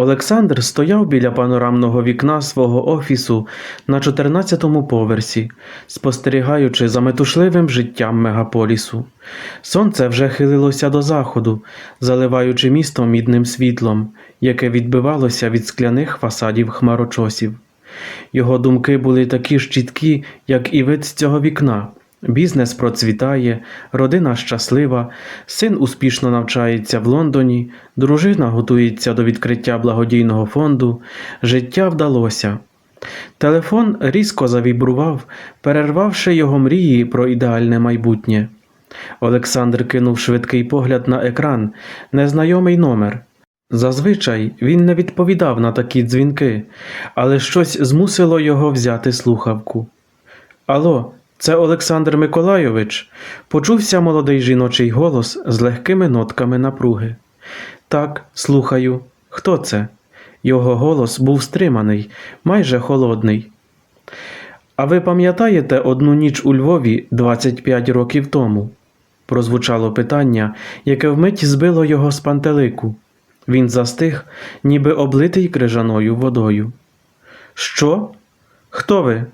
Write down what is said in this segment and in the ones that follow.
Олександр стояв біля панорамного вікна свого офісу на 14-му поверсі, спостерігаючи за метушливим життям мегаполісу. Сонце вже хилилося до заходу, заливаючи місто мідним світлом, яке відбивалося від скляних фасадів хмарочосів. Його думки були такі ж чіткі, як і вид з цього вікна. Бізнес процвітає, родина щаслива, син успішно навчається в Лондоні, дружина готується до відкриття благодійного фонду, життя вдалося. Телефон різко завібрував, перервавши його мрії про ідеальне майбутнє. Олександр кинув швидкий погляд на екран, незнайомий номер. Зазвичай він не відповідав на такі дзвінки, але щось змусило його взяти слухавку. Алло, це Олександр Миколайович, почувся молодий жіночий голос з легкими нотками напруги. Так, слухаю. Хто це? Його голос був стриманий, майже холодний. А ви пам'ятаєте одну ніч у Львові 25 років тому? прозвучало питання, яке вмить збило його з пантелику. Він застиг, ніби облитий крижаною водою. Що? Хто ви?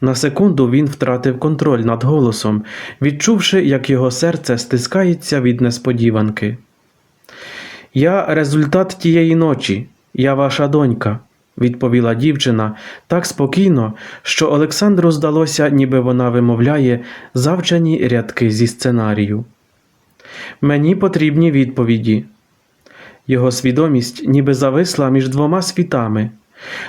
На секунду він втратив контроль над голосом, відчувши, як його серце стискається від несподіванки. Я результат тієї ночі, я ваша донька, відповіла дівчина так спокійно, що Олександру здалося, ніби вона вимовляє завчені рядки зі сценарію. Мені потрібні відповіді. Його свідомість ніби зависла між двома світами.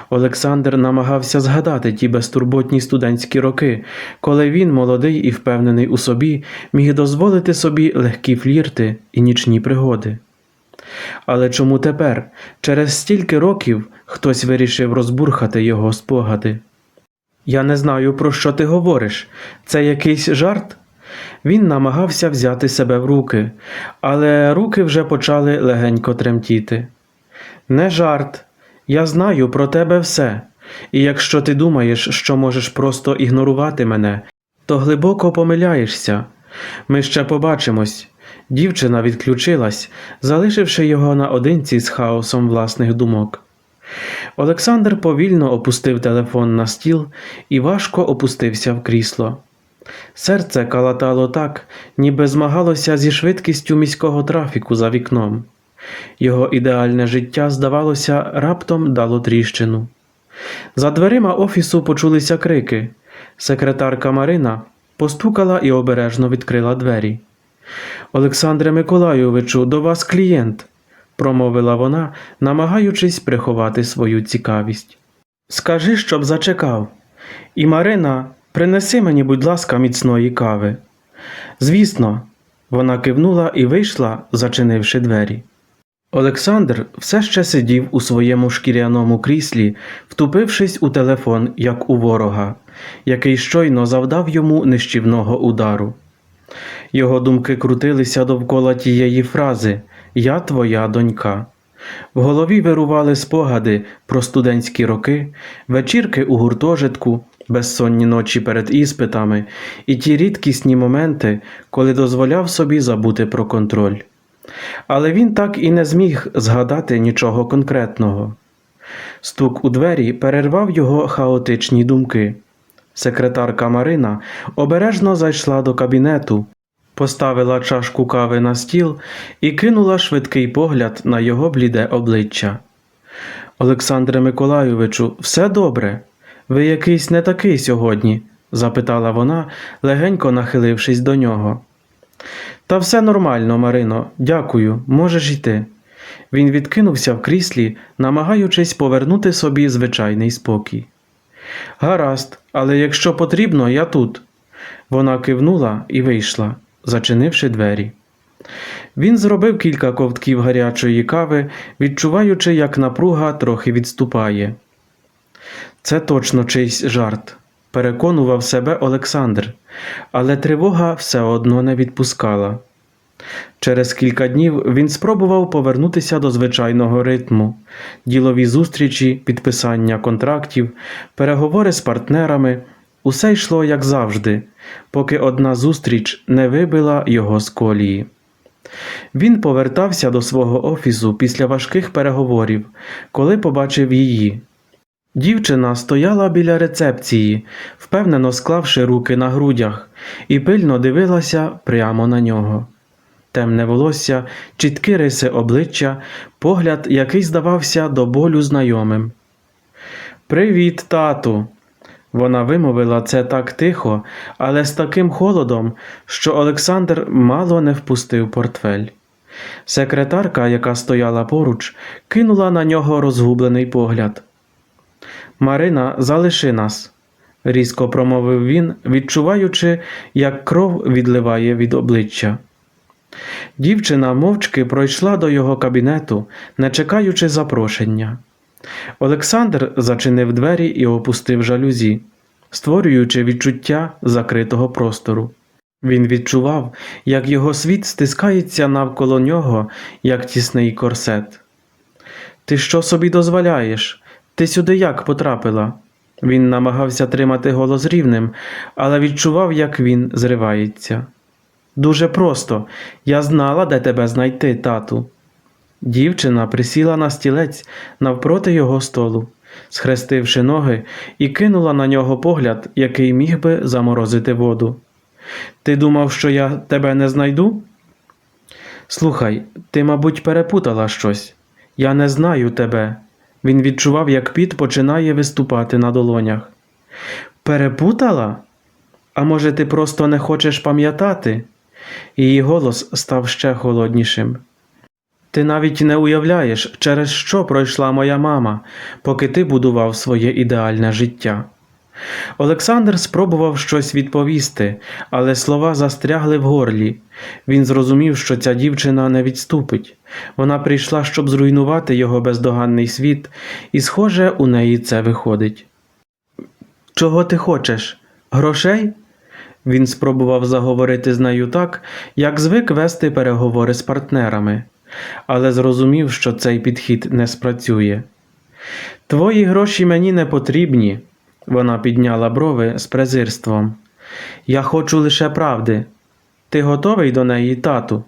Олександр намагався згадати ті безтурботні студентські роки, коли він, молодий і впевнений у собі, міг дозволити собі легкі флірти і нічні пригоди. Але чому тепер, через стільки років, хтось вирішив розбурхати його спогади? Я не знаю, про що ти говориш. Це якийсь жарт? Він намагався взяти себе в руки, але руки вже почали легенько тремтіти. Не жарт. Я знаю про тебе все, і якщо ти думаєш, що можеш просто ігнорувати мене, то глибоко помиляєшся. Ми ще побачимось. Дівчина відключилась, залишивши його наодинці з хаосом власних думок. Олександр повільно опустив телефон на стіл і важко опустився в крісло. Серце калатало так, ніби змагалося зі швидкістю міського трафіку за вікном. Його ідеальне життя, здавалося, раптом дало тріщину. За дверима офісу почулися крики. Секретарка Марина постукала і обережно відкрила двері. Олександре Миколайовичу, до вас клієнт, промовила вона, намагаючись приховати свою цікавість. Скажи, щоб зачекав. І Марина, принеси мені, будь ласка, міцної кави. Звісно, вона кивнула і вийшла, зачинивши двері. Олександр все ще сидів у своєму шкіряному кріслі, втупившись у телефон, як у ворога, який щойно завдав йому нищівного удару. Його думки крутилися довкола тієї фрази Я твоя донька. В голові вирували спогади про студентські роки, вечірки у гуртожитку, безсонні ночі перед іспитами і ті рідкісні моменти, коли дозволяв собі забути про контроль. Але він так і не зміг згадати нічого конкретного. Стук у двері перервав його хаотичні думки. Секретарка Марина обережно зайшла до кабінету, поставила чашку кави на стіл і кинула швидкий погляд на його бліде обличчя. Олександре Миколайовичу, все добре. Ви якийсь не такий сьогодні? запитала вона, легенько нахилившись до нього. Та все нормально, Марино, дякую, можеш йти. Він відкинувся в кріслі, намагаючись повернути собі звичайний спокій. Гаразд, але якщо потрібно, я тут. Вона кивнула і вийшла, зачинивши двері. Він зробив кілька ковтків гарячої кави, відчуваючи, як напруга трохи відступає. Це точно чийсь жарт, переконував себе Олександр, але тривога все одно не відпускала. Через кілька днів він спробував повернутися до звичайного ритму, ділові зустрічі, підписання контрактів, переговори з партнерами. Усе йшло як завжди, поки одна зустріч не вибила його з колії. Він повертався до свого офісу після важких переговорів, коли побачив її. Дівчина стояла біля рецепції, впевнено склавши руки на грудях, і пильно дивилася прямо на нього. Темне волосся, чіткі риси обличчя, погляд, який здавався до болю знайомим. Привіт, тату. Вона вимовила це так тихо, але з таким холодом, що Олександр мало не впустив портфель. Секретарка, яка стояла поруч, кинула на нього розгублений погляд. Марина, залиши нас, різко промовив він, відчуваючи, як кров відливає від обличчя. Дівчина мовчки пройшла до його кабінету, не чекаючи запрошення. Олександр зачинив двері і опустив жалюзі, створюючи відчуття закритого простору. Він відчував, як його світ стискається навколо нього, як тісний корсет. Ти що собі дозволяєш? Ти сюди як потрапила? Він намагався тримати голос рівним, але відчував, як він зривається. Дуже просто. Я знала, де тебе знайти, тату. Дівчина присіла на стілець навпроти його столу, схрестивши ноги, і кинула на нього погляд, який міг би заморозити воду. Ти думав, що я тебе не знайду? Слухай, ти, мабуть, перепутала щось. Я не знаю тебе. Він відчував, як піт починає виступати на долонях. Перепутала? А може, ти просто не хочеш пам'ятати? Її голос став ще холоднішим. Ти навіть не уявляєш, через що пройшла моя мама, поки ти будував своє ідеальне життя. Олександр спробував щось відповісти, але слова застрягли в горлі. Він зрозумів, що ця дівчина не відступить. Вона прийшла, щоб зруйнувати його бездоганний світ, і, схоже, у неї це виходить. Чого ти хочеш? Грошей? Він спробував заговорити з нею так, як звик вести переговори з партнерами, але зрозумів, що цей підхід не спрацює. Твої гроші мені не потрібні. Вона підняла брови з презирством. Я хочу лише правди. Ти готовий до неї, тату?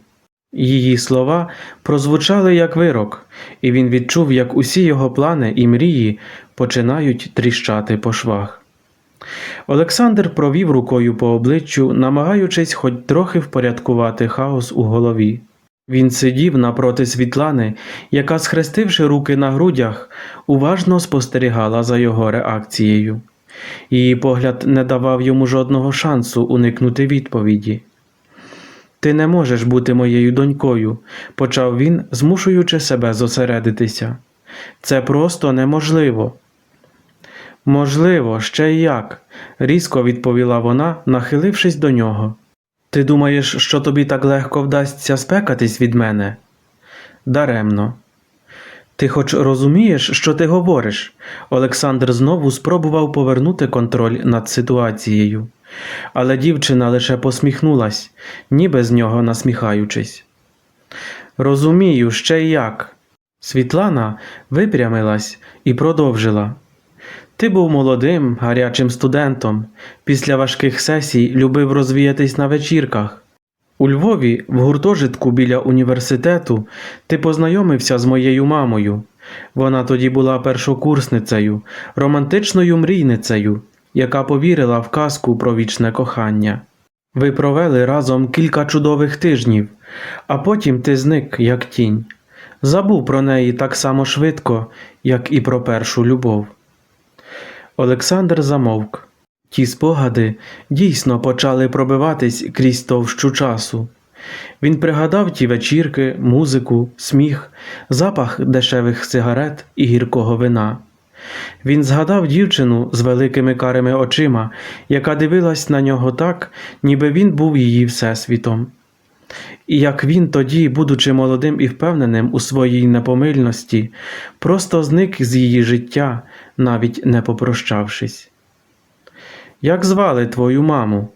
Її слова прозвучали як вирок, і він відчув, як усі його плани і мрії починають тріщати по швах. Олександр провів рукою по обличчю, намагаючись хоч трохи впорядкувати хаос у голові. Він сидів напроти Світлани, яка, схрестивши руки на грудях, уважно спостерігала за його реакцією. Її погляд не давав йому жодного шансу уникнути відповіді. Ти не можеш бути моєю донькою, почав він, змушуючи себе зосередитися. Це просто неможливо. Можливо, ще й як, різко відповіла вона, нахилившись до нього. Ти думаєш, що тобі так легко вдасться спекатись від мене? Даремно. Ти хоч розумієш, що ти говориш? Олександр знову спробував повернути контроль над ситуацією, але дівчина лише посміхнулась, ніби з нього насміхаючись. Розумію, ще й як. Світлана випрямилась і продовжила. Ти був молодим, гарячим студентом. Після важких сесій любив розвіятись на вечірках. У Львові, в гуртожитку біля університету, ти познайомився з моєю мамою. Вона тоді була першокурсницею, романтичною мрійницею, яка повірила в казку про вічне кохання. Ви провели разом кілька чудових тижнів, а потім ти зник, як тінь. Забув про неї так само швидко, як і про першу любов. Олександр замовк. Ті спогади дійсно почали пробиватись крізь товщу часу. Він пригадав ті вечірки, музику, сміх, запах дешевих сигарет і гіркого вина. Він згадав дівчину з великими карими очима, яка дивилась на нього так, ніби він був її всесвітом. І як він тоді, будучи молодим і впевненим у своїй непомильності, просто зник з її життя, навіть не попрощавшись. Як звали твою маму?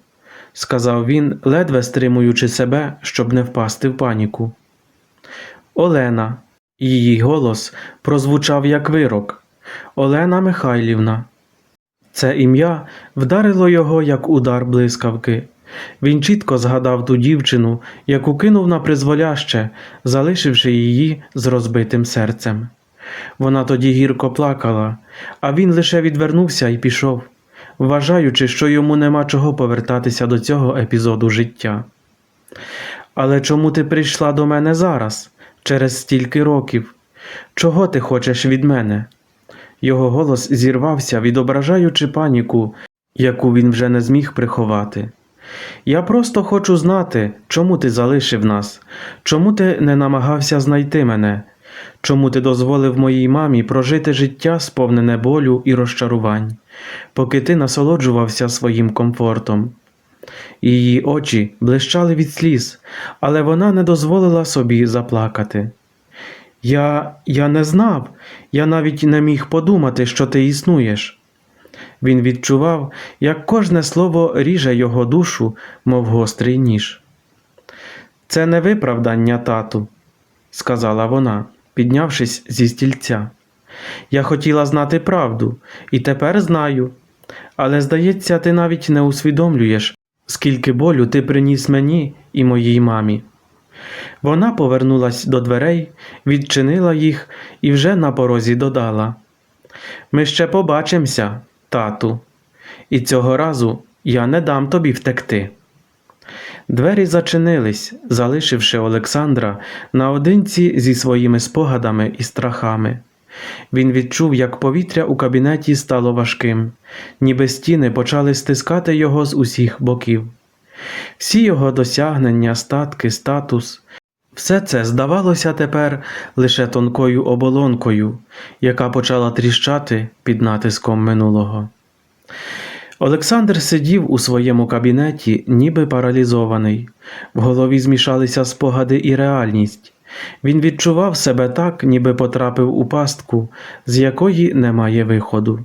сказав він, ледве стримуючи себе, щоб не впасти в паніку. Олена. Її голос прозвучав як вирок. Олена Михайлівна. Це ім'я вдарило його як удар блискавки. Він чітко згадав ту дівчину, яку кинув на призволяще, залишивши її з розбитим серцем. Вона тоді гірко плакала, а він лише відвернувся і пішов, вважаючи, що йому нема чого повертатися до цього епізоду життя. Але чому ти прийшла до мене зараз, через стільки років? Чого ти хочеш від мене? Його голос зірвався, відображаючи паніку, яку він вже не зміг приховати. Я просто хочу знати, чому ти залишив нас, чому ти не намагався знайти мене, чому ти дозволив моїй мамі прожити життя, сповнене болю і розчарувань, поки ти насолоджувався своїм комфортом. Її очі блищали від сліз, але вона не дозволила собі заплакати. Я, я не знав, я навіть не міг подумати, що ти існуєш. Він відчував, як кожне слово ріже його душу, мов гострий ніж. Це не виправдання, тату, сказала вона, піднявшись зі стільця. Я хотіла знати правду, і тепер знаю. Але, здається, ти навіть не усвідомлюєш, скільки болю ти приніс мені і моїй мамі. Вона повернулась до дверей, відчинила їх і вже на порозі додала: Ми ще побачимося, тату, і цього разу я не дам тобі втекти. Двері зачинились, залишивши Олександра наодинці зі своїми спогадами і страхами. Він відчув, як повітря у кабінеті стало важким, ніби стіни почали стискати його з усіх боків. Всі його досягнення, статки, статус, все це здавалося тепер лише тонкою оболонкою, яка почала тріщати під натиском минулого. Олександр сидів у своєму кабінеті, ніби паралізований. В голові змішалися спогади і реальність. Він відчував себе так, ніби потрапив у пастку, з якої немає виходу.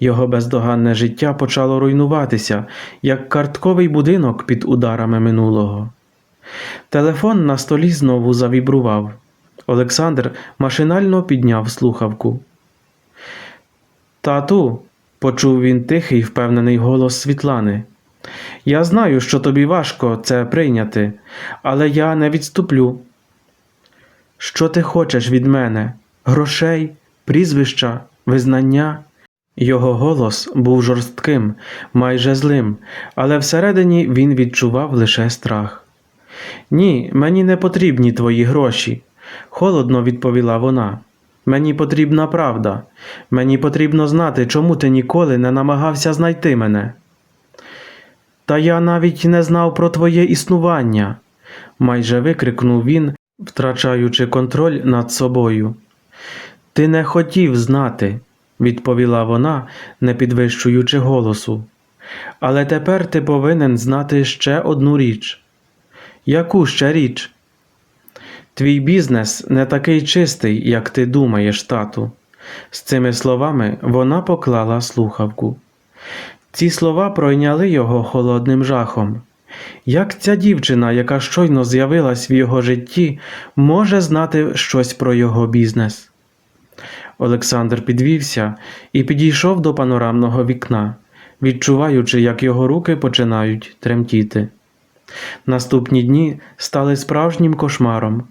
Його бездоганне життя почало руйнуватися, як картковий будинок під ударами минулого. Телефон на столі знову завібрував. Олександр машинально підняв слухавку. Тату, почув він тихий, впевнений голос Світлани. Я знаю, що тобі важко це прийняти, але я не відступлю. Що ти хочеш від мене? Грошей, прізвища, визнання? Його голос був жорстким, майже злим, але всередині він відчував лише страх. Ні, мені не потрібні твої гроші, холодно відповіла вона. Мені потрібна правда. Мені потрібно знати, чому ти ніколи не намагався знайти мене. Та я навіть не знав про твоє існування, майже викрикнув він, втрачаючи контроль над собою. Ти не хотів знати, відповіла вона, не підвищуючи голосу. Але тепер ти повинен знати ще одну річ. Яку ще річ? Твій бізнес не такий чистий, як ти думаєш, тату. З цими словами вона поклала слухавку. Ці слова пройняли його холодним жахом. Як ця дівчина, яка щойно з'явилась в його житті, може знати щось про його бізнес? Олександр підвівся і підійшов до панорамного вікна, відчуваючи, як його руки починають тремтіти. Наступні дні стали справжнім кошмаром.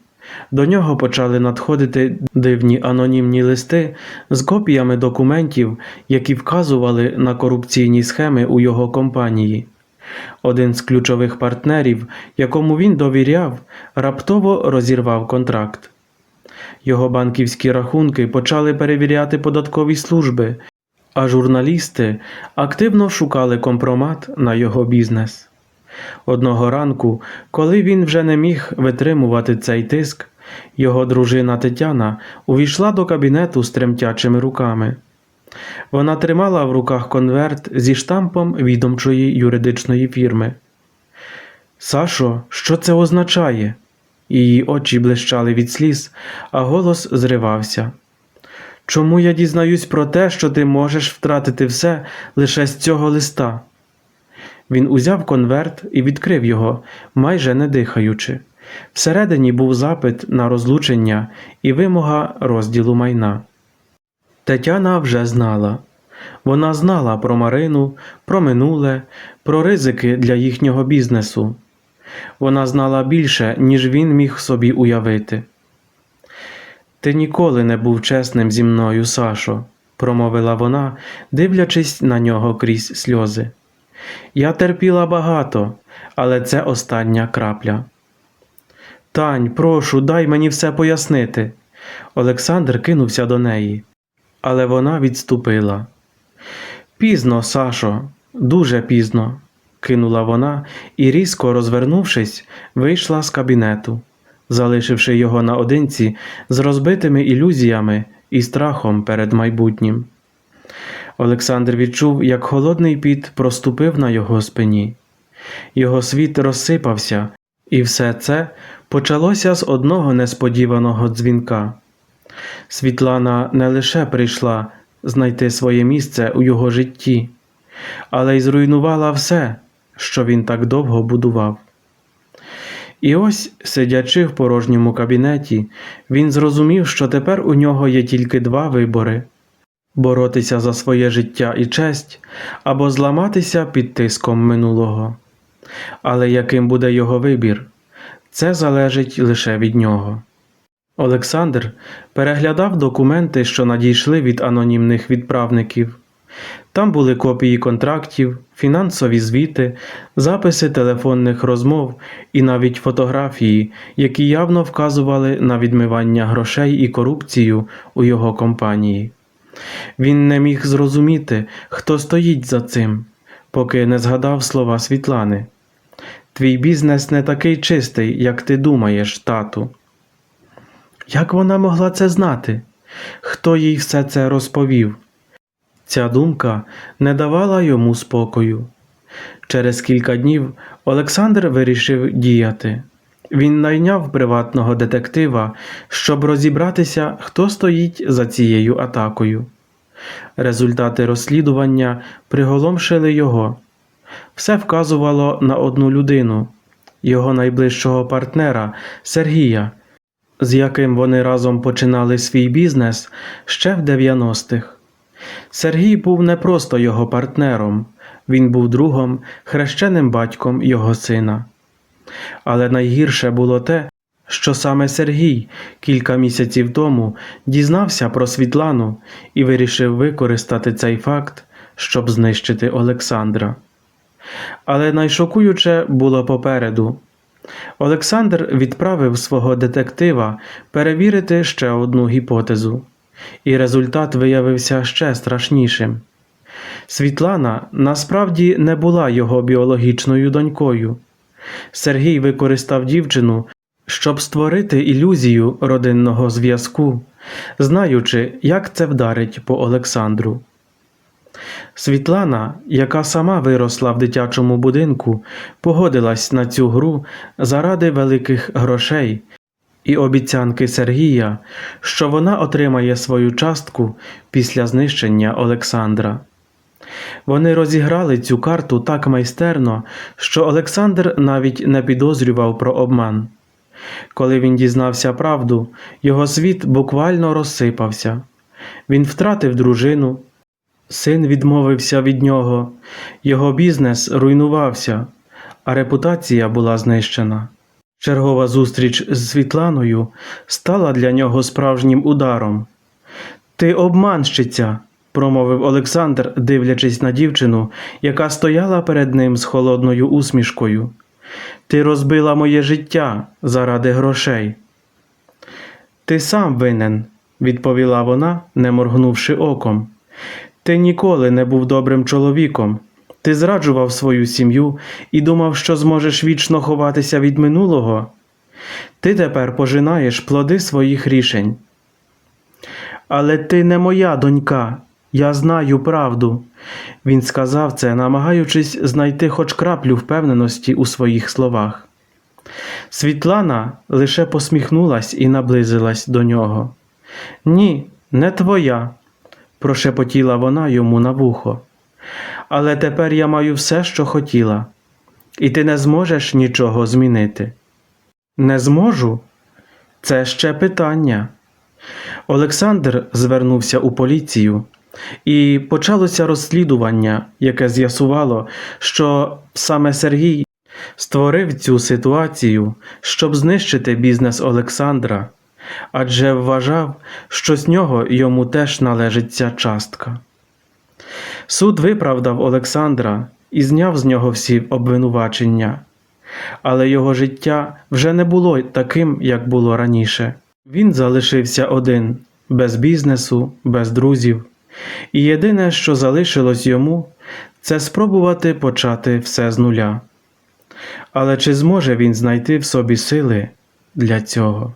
До нього почали надходити дивні анонімні листи з копіями документів, які вказували на корупційні схеми у його компанії. Один з ключових партнерів, якому він довіряв, раптово розірвав контракт. Його банківські рахунки почали перевіряти податкові служби, а журналісти активно шукали компромат на його бізнес. Одного ранку, коли він вже не міг витримувати цей тиск, його дружина Тетяна увійшла до кабінету з тремтячими руками. Вона тримала в руках конверт зі штампом відомчої юридичної фірми. Сашо, що це означає? Її очі блищали від сліз, а голос зривався. Чому я дізнаюсь про те, що ти можеш втратити все лише з цього листа? Він узяв конверт і відкрив його, майже не дихаючи. Всередині був запит на розлучення і вимога розділу майна. Тетяна вже знала. Вона знала про Марину, про минуле, про ризики для їхнього бізнесу. Вона знала більше, ніж він міг собі уявити. Ти ніколи не був чесним зі мною, Сашо, промовила вона, дивлячись на нього крізь сльози. Я терпіла багато, але це остання крапля. Тань, прошу, дай мені все пояснити. Олександр кинувся до неї, але вона відступила. Пізно, Сашо, дуже пізно, кинула вона і, різко розвернувшись, вийшла з кабінету, залишивши його наодинці з розбитими ілюзіями і страхом перед майбутнім. Олександр відчув, як холодний піт проступив на його спині. Його світ розсипався, і все це почалося з одного несподіваного дзвінка. Світлана не лише прийшла знайти своє місце у його житті, але й зруйнувала все, що він так довго будував. І ось, сидячи в порожньому кабінеті, він зрозумів, що тепер у нього є тільки два вибори боротися за своє життя і честь або зламатися під тиском минулого. Але яким буде його вибір, це залежить лише від нього. Олександр переглядав документи, що надійшли від анонімних відправників. Там були копії контрактів, фінансові звіти, записи телефонних розмов і навіть фотографії, які явно вказували на відмивання грошей і корупцію у його компанії. Він не міг зрозуміти, хто стоїть за цим, поки не згадав слова Світлани. Твій бізнес не такий чистий, як ти думаєш, тату. Як вона могла це знати? Хто їй все це розповів? Ця думка не давала йому спокою. Через кілька днів Олександр вирішив діяти. Він найняв приватного детектива, щоб розібратися, хто стоїть за цією атакою. Результати розслідування приголомшили його. Все вказувало на одну людину, його найближчого партнера Сергія, з яким вони разом починали свій бізнес ще в 90-х. Сергій був не просто його партнером, він був другом, хрещеним батьком його сина. Але найгірше було те, що саме Сергій кілька місяців тому дізнався про Світлану і вирішив використати цей факт, щоб знищити Олександра. Але найшокуюче було попереду. Олександр відправив свого детектива перевірити ще одну гіпотезу, і результат виявився ще страшнішим. Світлана насправді не була його біологічною донькою. Сергій використав дівчину, щоб створити ілюзію родинного зв'язку, знаючи, як це вдарить по Олександру. Світлана, яка сама виросла в дитячому будинку, погодилась на цю гру заради великих грошей і обіцянки Сергія, що вона отримає свою частку після знищення Олександра. Вони розіграли цю карту так майстерно, що Олександр навіть не підозрював про обман. Коли він дізнався правду, його світ буквально розсипався. Він втратив дружину, син відмовився від нього, його бізнес руйнувався, а репутація була знищена. Чергова зустріч з Світланою стала для нього справжнім ударом. Ти обманщиця, промовив Олександр, дивлячись на дівчину, яка стояла перед ним з холодною усмішкою. Ти розбила моє життя заради грошей. Ти сам винен, відповіла вона, не моргнувши оком. Ти ніколи не був добрим чоловіком. Ти зраджував свою сім'ю і думав, що зможеш вічно ховатися від минулого. Ти тепер пожинаєш плоди своїх рішень. Але ти не моя донька, я знаю правду. Він сказав це, намагаючись знайти хоч краплю впевненості у своїх словах. Світлана лише посміхнулась і наблизилась до нього. Ні, не твоя, прошепотіла вона йому на вухо. Але тепер я маю все, що хотіла, і ти не зможеш нічого змінити. Не зможу? Це ще питання. Олександр звернувся у поліцію, І почалося розслідування, яке з'ясувало, що саме Сергій створив цю ситуацію, щоб знищити бізнес Олександра, адже вважав, що з нього йому теж належить ця частка. Суд виправдав Олександра і зняв з нього всі обвинувачення, але його життя вже не було таким, як було раніше. Він залишився один, без бізнесу, без друзів, і єдине, що залишилось йому, це спробувати почати все з нуля. Але чи зможе він знайти в собі сили для цього?